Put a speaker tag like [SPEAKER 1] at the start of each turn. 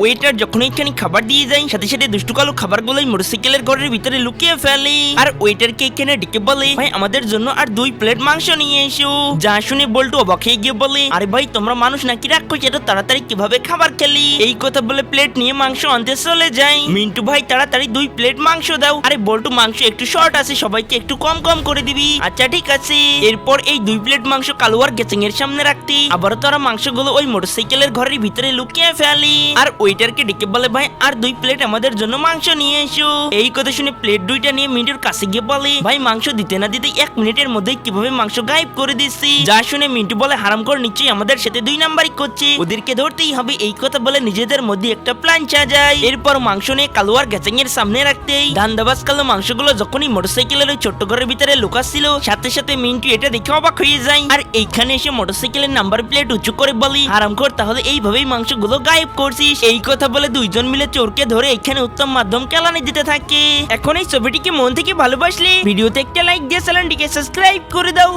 [SPEAKER 1] Waiter যখন এখানে খাবার দিয়ে যায় সাথে সাথে দুষ্টু কালো খাবারগুলোই মোটরসাইকেলের ঘরের ভিতরে লুকিয়ে ফেলে। আর ওয়েটারকে এখানে ডেকে বলে, ভাই, আমাদের জন্য আর দুই প্লেট মাংস নিয়ে এসো। যা শুনে বল্টু অবাক হয়ে গিয়ে বলে, আরে ভাই, তোমরা মানুষ নাকি? রাখো সেটা তাড়াতাড়ি কীভাবে খাবার খেলি? এই কথা বলে প্লেট নিয়ে মাংস আনতে চলে যায় মিন্টু, ভাই, তাড়াতাড়ি দুই প্লেট মাংস দাও। আরে বল্টু, মাংস একটু শর্ট আছে, সবাইকে একটু কম কম করে দিবি। আচ্ছা ঠিক আছে। এরপর এই দুই প্লেট মাংস কালুয়ার গেচিং এর সামনে রাখতে আবার তারা মাংসগুলো ওই মোটরসাইকেলের ঘরের ভিতরে লুকিয়ে ফেলি। আর ওয়েটারকে ডেকে বলে, ভাই, আর দুই প্লেট আমাদের জন্য মাংস নিয়ে এসো। এই কথা শুনে প্লেট দুইটা নিয়ে মিন্টুর কাছে গিয়ে বলে, ভাই, মাংস দিতে না দিতে এক মিনিটের মধ্যে কীভাবে মাংস গায়েব করে দিচ্ছি? যা শুনে মিন্টু বলে, হারাম করে, নিশ্চয়ই আমাদের সাথে দুই নাম্বারই করছে। ওদেরকে ধরতেই হবে। এই কথা বলে নিজেদের মধ্যে একটা প্ল্যান সাজায়। এরপর মাংস নিয়ে কালুয়ার গ্যাচিং এর সামনে রাখতেই ধান্দাবাজ কালো মাংসগুলো যখনই মোটরসাইকেলের ওই ছোট্ট ঘরের ভিতরে লুকাচ্ছিল, সাথে সাথে মিন্টু এটা দেখে অবাক হয়ে যায়। আর এইখানে এসে মোটরসাইকেলের নাম্বার প্লেট উঁচু করে বলি, হারাম কর, তাহলে এইভাবেই মাংসগুলো গায়েব করছিস। এই কথা বলে দুইজন মিলে চোরকে ধরে এখানে উত্তম মাধ্যম কেলানি দিতে থাকে। এখন এই ছবিটিকে মন থেকে ভালোবাসলে ভিডিওতে একটা লাইক দিয়ে চ্যানেলটিকে সাবস্ক্রাইব করে দাও।